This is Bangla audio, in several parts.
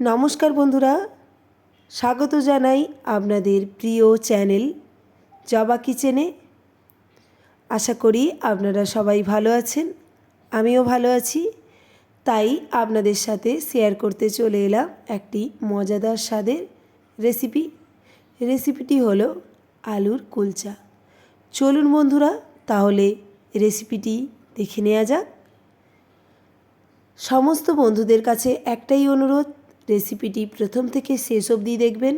নমস্কার বন্ধুরা, স্বাগত জানাই আপনাদের প্রিয় চ্যানেল জবা কিচেনে। আশা করি আপনারা সবাই ভালো আছেন, আমিও ভালো আছি। তাই আপনাদের সাথে শেয়ার করতে চলে এলাম একটি মজাদার স্বাদের রেসিপি রেসিপিটি হলো আলুর কুলচা। চলুন বন্ধুরা, তাহলে রেসিপিটি দেখে নেওয়া যাক। সমস্ত বন্ধুদের কাছে একটাই অনুরোধ রেসিপিটি প্রথম থেকে শেষ অবধি দেখবেন।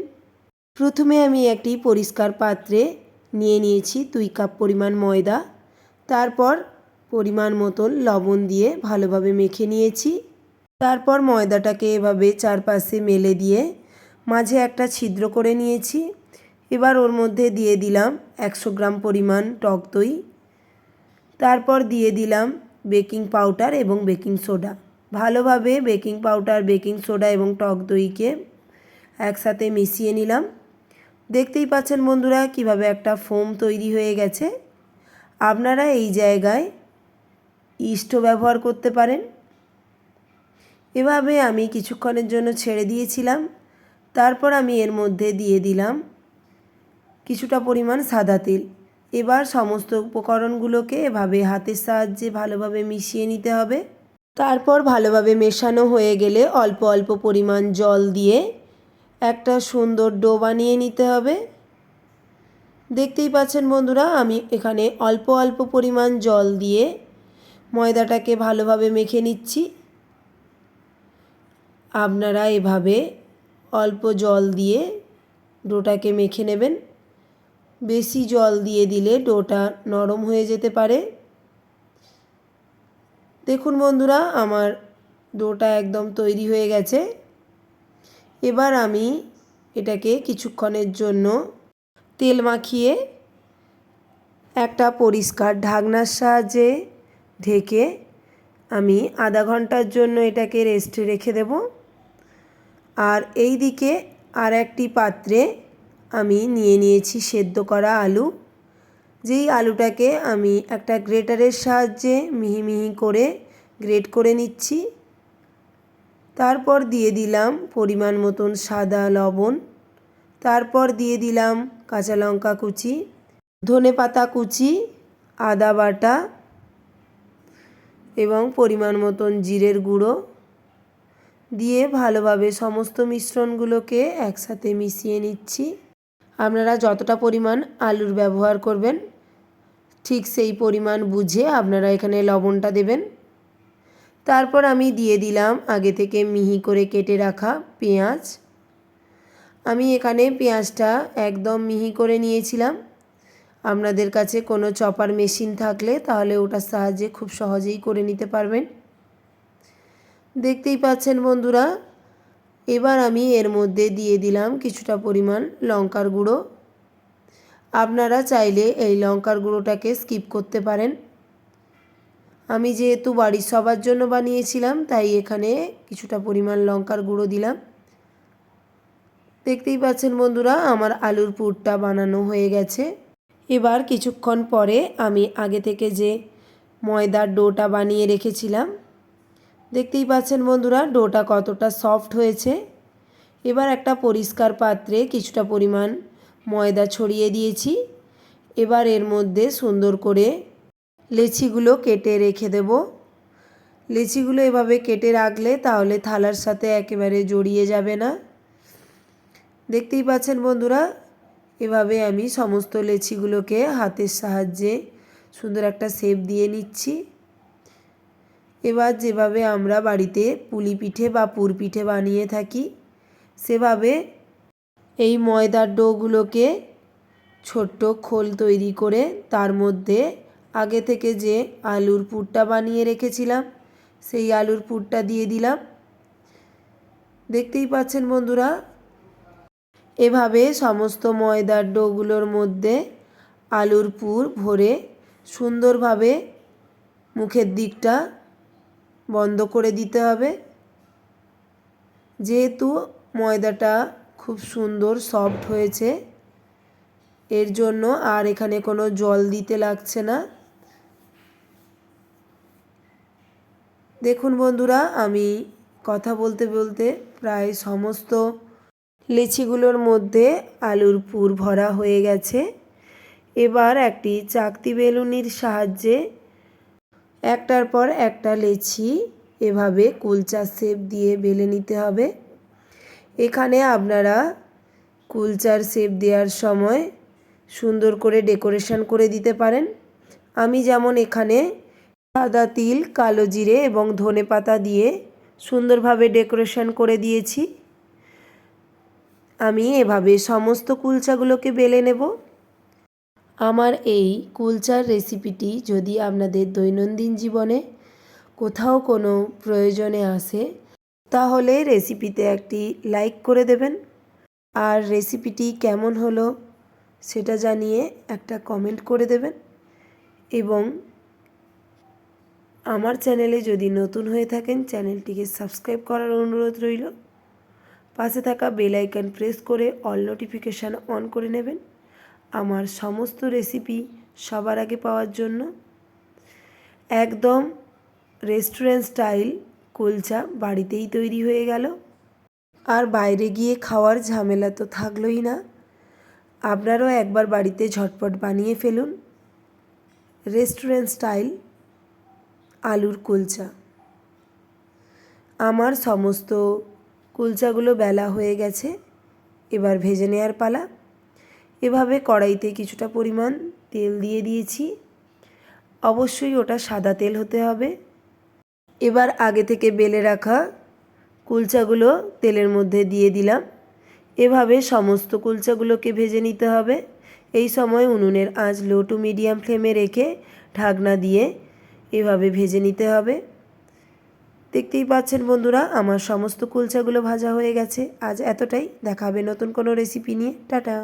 প্রথমে আমি একটি পরিষ্কার পাত্রে নিয়ে নিয়েছি দুই কাপ পরিমাণ ময়দা। তারপর পরিমাণ মতন লবণ দিয়ে ভালোভাবে মেখে নিয়েছি। তারপর ময়দাটাকে এভাবে চারপাশে মেলে দিয়ে মাঝে একটা ছিদ্র করে নিয়েছি। এবার ওর মধ্যে দিয়ে দিলাম একশো গ্রাম পরিমাণ টক দই। তারপর দিয়ে দিলাম বেকিং পাউডার এবং বেকিং সোডা। ভালোভাবে বেকিং পাউডার, বেকিং সোডা এবং টক দইকে একসাথে মিশিয়ে নিলাম। দেখতেই পাচ্ছেন বন্ধুরা, কীভাবে একটা ফোম তৈরি হয়ে গেছে। আপনারা এই জায়গায় ইস্টও ব্যবহার করতে পারেন। এভাবে আমি কিছুক্ষণের জন্য ছেড়ে দিয়েছিলাম। তারপর আমি এর মধ্যে দিয়ে দিলাম কিছুটা পরিমাণ সাদা তেল। এবার সমস্ত উপকরণগুলোকে এভাবে হাতের সাহায্যে ভালোভাবে মিশিয়ে নিতে হবে। তারপর ভালোভাবে মেশানো হয়ে গেলে অল্প অল্প পরিমাণ জল দিয়ে একটা সুন্দর ডো বানিয়ে নিতে হবে। দেখতেই পাচ্ছেন বন্ধুরা, আমি এখানে অল্প অল্প পরিমাণ জল দিয়ে ময়দাটাকে ভালোভাবে মেখে নিচ্ছি। আপনারা এভাবে অল্প জল দিয়ে ডোটাকে মেখে নেবেন। বেশি জল দিয়ে দিলে ডোটা নরম হয়ে যেতে পারে। দেখুন বন্ধুরা, আমার ডোটা একদম তৈরি হয়ে গেছে। এবার আমি এটাকে কিছুক্ষণের জন্য তেল মাখিয়ে একটা পরিষ্কার ঢাকনার সাহায্যে ঢেকে আমি আধা ঘণ্টার জন্য এটাকে রেস্টে রেখে দেব। আর এই দিকে আর একটি পাত্রে আমি নিয়ে নিয়েছি সেদ্ধ করা আলু। যেই আলুটাকে আমি একটা গ্রেটারের সাহায্যে মিহি মিহি করে গ্রেট করে নিচ্ছি। তারপর দিয়ে দিলাম পরিমাণ মতন সাদা লবণ। তারপর দিয়ে দিলাম কাঁচা লঙ্কা কুচি, ধনে পাতা কুচি, আদা বাটা এবং পরিমাণ মতন জিরের গুঁড়ো। দিয়ে ভালোভাবে সমস্ত মিশ্রণগুলোকে একসাথে মিশিয়ে নিচ্ছি। আপনারা যতটা পরিমাণ আলুর ব্যবহার করবেন, ঠিক সেই পরিমাণ বুঝে আপনারা এখানে লবণটা দেবেন। তারপর আমি দিয়ে দিলাম আগে থেকে মিহি করে কেটে রাখা পেঁয়াজ। আমি এখানে পেঁয়াজটা একদম মিহি করে নিয়েছিলাম। আপনাদের কাছে কোনো চপার মেশিন থাকলে তাহলে ওটার সাহায্যে খুব সহজেই করে নিতে পারবেন। দেখতেই পাচ্ছেন বন্ধুরা, এবার আমি এর মধ্যে দিয়ে দিলাম কিছুটা পরিমাণ লঙ্কার গুঁড়ো। আপনারা চাইলে এই লঙ্কার গুঁড়োটাকে স্কিপ করতে পারেন। আমি যেহেতু বাড়ির সবার জন্য বানিয়েছিলাম, তাই এখানে কিছুটা পরিমাণ লঙ্কার গুঁড়ো দিলাম। দেখতেই পাচ্ছেন বন্ধুরা, আমার আলুর পুরটা বানানো হয়ে গেছে। এবার কিছুক্ষণ পরে আমি আগে থেকে যে ময়দার ডোটা বানিয়ে রেখেছিলাম, দেখতেই পাচ্ছেন বন্ধুরা, ডোটা কতটা সফট হয়েছে। এবার একটা পরিষ্কার পাত্রে কিছুটা পরিমাণ ময়দা ছড়িয়ে দিয়েছি। এবার এর মধ্যে সুন্দর করে লেচিগুলো কেটে রেখে দেব। লেচিগুলো এভাবে কেটে রাখলে তাহলে থালার সাথে একেবারে জড়িয়ে যাবে না। দেখতেই পাচ্ছেন বন্ধুরা, এভাবে আমি সমস্ত লেচিগুলোকে হাতের সাহায্যে সুন্দর একটা শেপ দিয়ে নিচ্ছি। এবার যেভাবে আমরা বাড়িতে পুলি পিঠে বা পুর পিঠে বানিয়ে থাকি, সেভাবে এই ময়দার ডোগুলোকে ছোট্ট খোল তৈরি করে তার মধ্যে আগে থেকে যে আলুর পুরটা বানিয়ে রেখেছিলাম, সেই আলুর পুরটা দিয়ে দিলাম। দেখতেই পাচ্ছেন বন্ধুরা, এভাবে সমস্ত ময়দার ডোগুলোর মধ্যে আলুর পুর ভরে সুন্দরভাবে মুখের দিকটা বন্ধ করে দিতে হবে। যেহেতু ময়দাটা খুব সুন্দর সফট হয়েছে, এর জন্য আর এখানে কোনো জল দিতে লাগছে না। দেখুন বন্ধুরা, আমি কথা বলতে বলতে প্রায় সমস্ত লেচিগুলোর মধ্যে আলুর পুর ভরা হয়ে গেছে। এবার একটি চাকতি বেলুনির সাহায্যে একটার পর একটা লেচি এভাবে কুলচার শেপ দিয়ে বেলে নিতে হবে। এখানে আপনারা কুলচার শেপ দেওয়ার সময় সুন্দর করে ডেকোরেশন করে দিতে পারেন। আমি যেমন এখানে সাদা তিল, কালো জিরে এবং ধনে পাতা দিয়ে সুন্দরভাবে ডেকোরেশন করে দিয়েছি। আমি এভাবে সমস্ত কুলচাগুলোকে বেলে নেব। আমার এই কুলচার রেসিপিটি যদি আপনাদের দৈনন্দিন জীবনে কোথাও কোনো প্রয়োজনে আসে, তাহলে রেসিপিতে একটি লাইক করে দেবেন। আর রেসিপিটি কেমন হলো, সেটা জানিয়ে একটা কমেন্ট করে দেবেন। এবং আমার চ্যানেলে যদি নতুন হয়ে থাকেন, চ্যানেলটিকে সাবস্ক্রাইব করার অনুরোধ রইল। পাশে থাকা বেল আইকন প্রেস করে অল নোটিফিকেশান অন করে নেবেন। আমার সমস্ত রেসিপি সবার আগে পাওয়ার জন্য একদম রেস্টুরেন্ট স্টাইল কুলচা বাড়িতেই তৈরি হয়ে গেল। আর বাইরে গিয়ে খাওয়ার ঝামেলা তো থাকলোই না। আপনারাও একবার বাড়িতে ঝটপট বানিয়ে ফেলুন। রেস্টুরেন্ট স্টাইল আলুর কুলচা। আমার সমস্ত কুলচাগুলো বেলা হয়ে গেছে, এবার ভেজে নেওয়ার পালা। এভাবে কড়াইতে কিছুটা পরিমাণ তেল দিয়ে দিয়েছি। অবশ্যই ওটা সাদা তেল হতে হবে। এবার আগে থেকে বেলে রাখা কুলচাগুলো তেলের মধ্যে দিয়ে দিলাম। এভাবে সমস্ত কুলচাগুলোকে ভেজে নিতে হবে। এই সময় উনুনের আঁচ লো টু মিডিয়াম ফ্লেমে রেখে ঢাকনা দিয়ে এভাবে ভেজে নিতে হবে। দেখতেই পাচ্ছেন বন্ধুরা, আমার সমস্ত কুলচাগুলো ভাজা হয়ে গেছে। আজ এতটাই। দেখাবে নতুন কোনো রেসিপি নিয়ে। টাটা।